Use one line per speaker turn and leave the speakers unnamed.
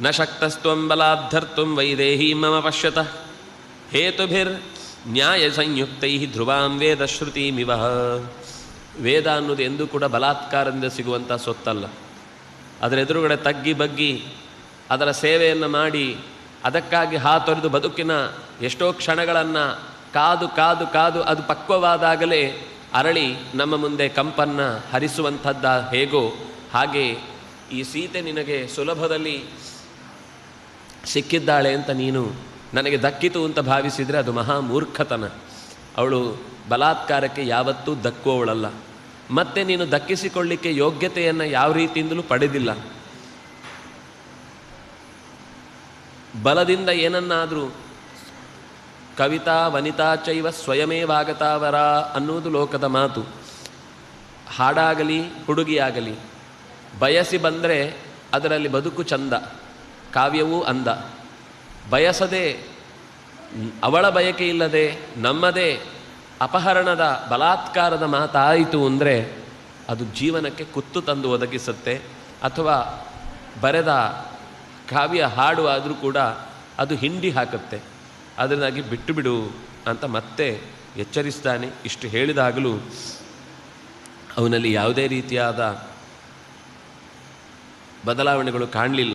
ನ ಶಕ್ತಸ್ತ್ವಂ ವೈದೇಹೀ ಮಮ ಪಶ್ಯತಃ. ಹೇತುಭಿರ್ ನ್ಯಾಯ ಸಂಯುಕ್ತೈ ಧ್ರುವಾಂ ವೇದ ಶ್ರುತಿಮಿವ. ವೇದ ಅನ್ನೋದು ಎಂದೂ ಕೂಡ ಬಲಾತ್ಕಾರದಿಂದ ಸಿಗುವಂಥ ಸೊತ್ತಲ್ಲ. ಅದರ ಎದುರುಗಡೆ ತಗ್ಗಿ ಬಗ್ಗಿ ಅದರ ಸೇವೆಯನ್ನು ಮಾಡಿ ಅದಕ್ಕಾಗಿ ಹಾತೊರೆದು ಬದುಕಿನ ಎಷ್ಟೋ ಕ್ಷಣಗಳನ್ನು ಕಾದು ಕಾದು ಕಾದು ಅದು ಪಕ್ವವಾದಾಗಲೇ ಅರಳಿ ನಮ್ಮ ಮುಂದೆ ಕಂಪನ್ನು ಹರಿಸುವಂಥದ್ದ ಹೇಗೋ ಹಾಗೆ ಈ ಸೀತೆ ನಿನಗೆ ಸುಲಭದಲ್ಲಿ ಸಿಕ್ಕಿದ್ದಾಳೆ ಅಂತ ನೀನು ನನಗೆ ದಕ್ಕಿತು ಅಂತ ಭಾವಿಸಿದರೆ ಅದು ಮಹಾ ಮೂರ್ಖತನ. ಅವಳು ಬಲಾತ್ಕಾರಕ್ಕೆ ಯಾವತ್ತೂ ದಕ್ಕುವವಳಲ್ಲ. ಮತ್ತೆ ನೀನು ದಕ್ಕಿಸಿಕೊಳ್ಳಿಕ್ಕೆ ಯೋಗ್ಯತೆಯನ್ನು ಯಾವ ರೀತಿಯಿಂದಲೂ ಪಡೆದಿಲ್ಲ. ಬಲದಿಂದ ಏನನ್ನಾದರೂ ಕವಿತಾ ವನಿತಾ ಚೈವ ಸ್ವಯಮೇವಾಗತಾವರ ಅನ್ನುವುದು ಲೋಕದ ಮಾತು. ಹಾಡಾಗಲಿ, ಹುಡುಗಿಯಾಗಲಿ, ಬಯಸಿ ಬಂದರೆ ಅದರಲ್ಲಿ ಬದುಕು ಚಂದ. ಕಾವ್ಯವೂ ಅಂದ. ಬಯಸದೆ, ಅವಳ ಬಯಕೆ ಇಲ್ಲದೆ, ನಮ್ಮದೇ ಅಪಹರಣದ ಬಲಾತ್ಕಾರದ ಮಾತಾಯಿತು ಅಂದರೆ ಅದು ಜೀವನಕ್ಕೆ ಕುತ್ತು ತಂದು ಒದಗಿಸುತ್ತೆ. ಅಥವಾ ಬರೆದ ಕಾವ್ಯ ಹಾಡು ಆದರೂ ಕೂಡ ಅದು ಹಿಂಡಿ ಹಾಕುತ್ತೆ. ಅದರಿಂದಾಗಿ ಬಿಟ್ಟು ಬಿಡು ಅಂತ ಮತ್ತೆ ಎಚ್ಚರಿಸ್ತಾನೆ. ಇಷ್ಟು ಹೇಳಿದಾಗಲೂ ಅವನಲ್ಲಿ ಯಾವುದೇ ರೀತಿಯಾದ ಬದಲಾವಣೆಗಳು ಕಾಣಲಿಲ್ಲ.